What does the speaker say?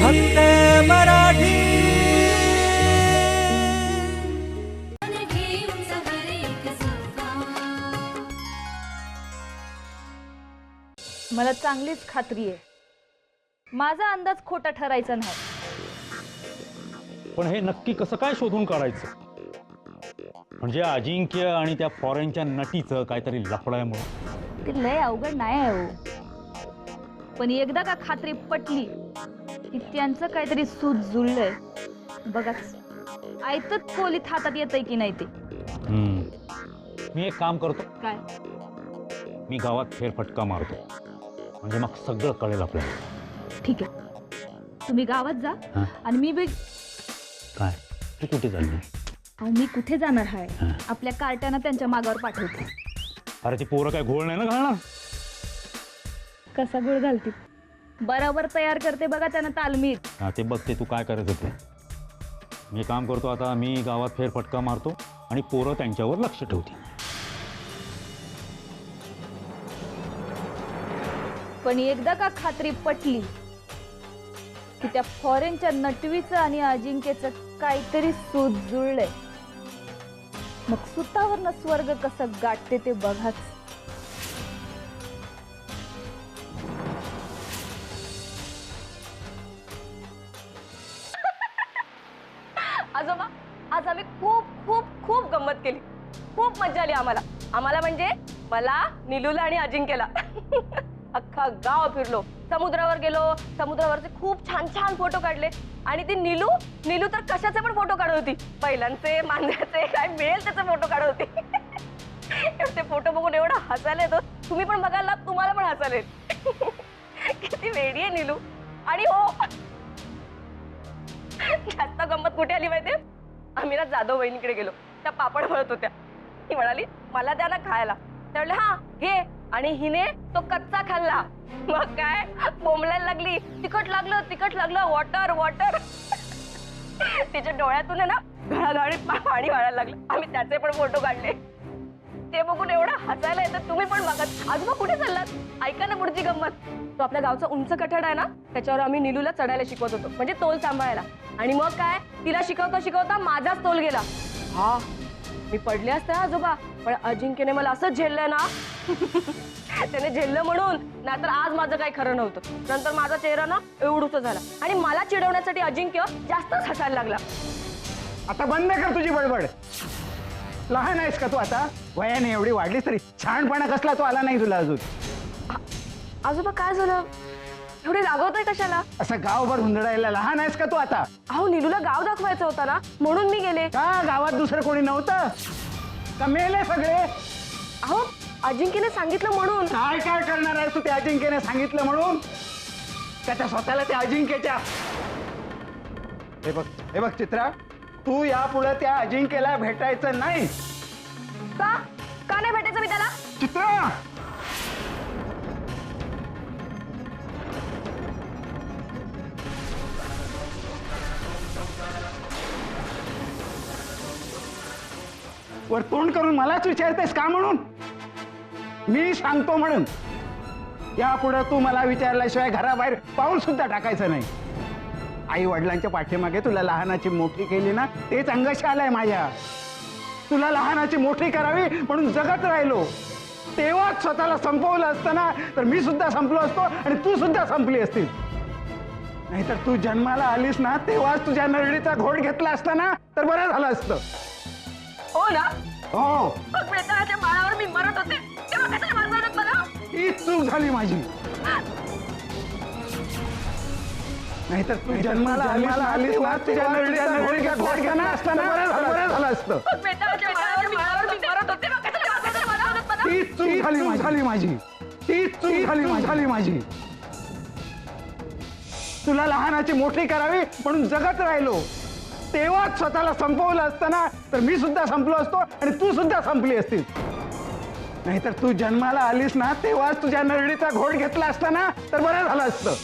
फक्त मराठी. मला चांगलीच खात्री आहे. माझा अंदाज खोटा ठरायचा नाही. पण हे नक्की कसं काय शोधून काढायचं? म्हणजे अजिंक्य आणि त्या फॉरेनच्या नटीचं काहीतरी लफड्यामुळे ते लय अवघड नाही आहे हो. पण एकदा का खात्री पटली की त्यांचं काहीतरी सूत जुळलंय. बघाच आयतच खोलीत हातात येतंय की नाही ते. मी एक काम करतो. काय? मी गावात फेरफटका मारतो. म्हणजे मग सगळं कळेल आपल्याला. ठीक आहे. तुम्ही गावात जा हा. आणि मी बी काय? तू कुठे चालली? अहो मी कुठे जाणार आहे हा. आपल्या कार्ट्यानं त्यांच्या मागावर पाठवते. अरे ती पोरं काय घोळ नाही ना घालणार? कसा गुळ घालते? बरोबर तयार करते बघा त्यानं तालमीत हा ते बघते तू काय करायचं ते मी काम करतो आता मी गावात फेरफटका मारतो आणि पोरं त्यांच्यावर लक्ष ठेवते पण एकदा का खात्री पटली की त्या फॉरेनच्या नटवीचं आणि अजिंक्यचं काहीतरी सूत जुळलंय. मग सुतावरनं स्वर्ग कसं गाठते ते बघाच. खूप खूप खूप गंमत केली. खूप मजा आली आम्हाला. आम्हाला म्हणजे मला निलूला आणि अजिंक्यला. अख्खा गाव फिरलो. समुद्रावर गेलो. समुद्रावरचे खूप छान छान फोटो काढले. आणि ती निलू निलू तर कशाचे पण फोटो काढत होती. बैलांचे मांजराचे काय मिळेल त्याचे फोटो काढत होती. ते फोटो बघून एवढं हसायला येतो. तुम्ही पण बघायला तुम्हाला पण हसायला येत किती वेडी आहे निलू. आणि हो. जास्त गंमत कुठे आली माहितीये? आम्ही ना जाधव बहिणीकडे गेलो. त्या पापड वळत होत्या. ती म्हणाली मला द्या ना खायला. त्या हा घे. आणि हिने तो कच्चा खाल्ला. मग काय? बोंबलायला लागली. तिखट लागलं तिखट लागलं. वॉटर वॉटर तिच्या डोळ्यातून आहे ना घळाघळी पाणी वाळायला लागलं. आम्ही त्याचे पण फोटो काढले. ते बघून एवढं हसायला येतं. तुम्ही पण बघत आजोबा कुठे चाललात? ऐका ना पुढची गंमत. तो आपल्या गावचा उंच कठड आहे ना त्याच्यावर आम्ही निलूला चढायला शिकवत होतो. म्हणजे तोल सांभाळायला. आणि मग काय? तिला शिकवता शिकवता माझाच तोल गेला. हा मी पडले असते आजोबा पण अजिंक्यने मला असं झेललंय ना त्याने झेललं म्हणून नाहीतर आज माझं काही खरं नव्हतं. नंतर माझा चेहरा ना एवढूच झाला. आणि मला चिडवण्यासाठी अजिंक्य जास्तच हसायला लागला. आता बंद कर तुझी बडबड. लहान आहेस का तू आता? वयाने एवढी वाढलीस तरी छानपणा कसला तो आला नाही तुला अजून? आजोबा काय झालं? एवढे रागवतोय कशाला? असं गावभर हुंदडायला लहान आहेस का तू आता? अहो निलूला गाव दाखवायचं होता ना म्हणून मी गेले. का गावात दुसरं कोणी नव्हतं? का मेले सगळे. अहो अजिंक्यने सांगितलं म्हणून. काय काय करणार आहेस तू त्या अजिंक्यने सांगितलं म्हणून? त्याच्या स्वतःला त्या अजिंक्यच्या. हे बघ हे बघ चित्रा तू यापुढे त्या अजिंक्यला भेटायचं नाही. का? का नाही भेटायचं मी त्याला? चित्रा! वर तोंड करून मलाच विचारतेस का म्हणून? मी सांगतो म्हणून. यापुढे तू मला विचारल्याशिवाय घराबाहेर पाऊल सुद्धा टाकायचं नाही. आई वडिलांच्या पाठीमागे तुला लहानाची मोठी केली ना तेच अंगश आलंय माझ्या. तुला लहानाची मोठी करावी म्हणून जगत राहिलो. तेव्हाच स्वतःला संपवलं असतं ना तर मी सुद्धा संपलो असतो आणि तू सुद्धा संपली असतील नाहीतर तू जन्माला आलीस ना तेव्हाच तुझ्या नरडीचा घोट घेतला असता ना तर बरं झालं असतं. हो ना? हो. मग वेतनाच्या माळावर मी मरत होते. तेव्हा कशाला मारणार मला? ही चूक झाली माझी. नाहीतर तू जन्माला आलीस आलीस ना तुझ्या नरडीचा ना बरं झालं असतं. मग वेतनाच्या माळावर मी मरत होते. मग कशाला मारणार मला ती चूक झाली माझी. झाली. माझी ती चूक झाली माझी. झाली. माझी तुला लहानाची मोठी करावी म्हणून जगत राहिलो. तेव्हाच स्वतःला संपवलं असतं ना तर मी सुद्धा संपलो असतो आणि तू सुद्धा संपली असतीस. नाहीतर तू जन्माला आलीस ना तेव्हाच तुझ्या नरडीचा घोट घेतला असता ना तर बरं झालं असतं.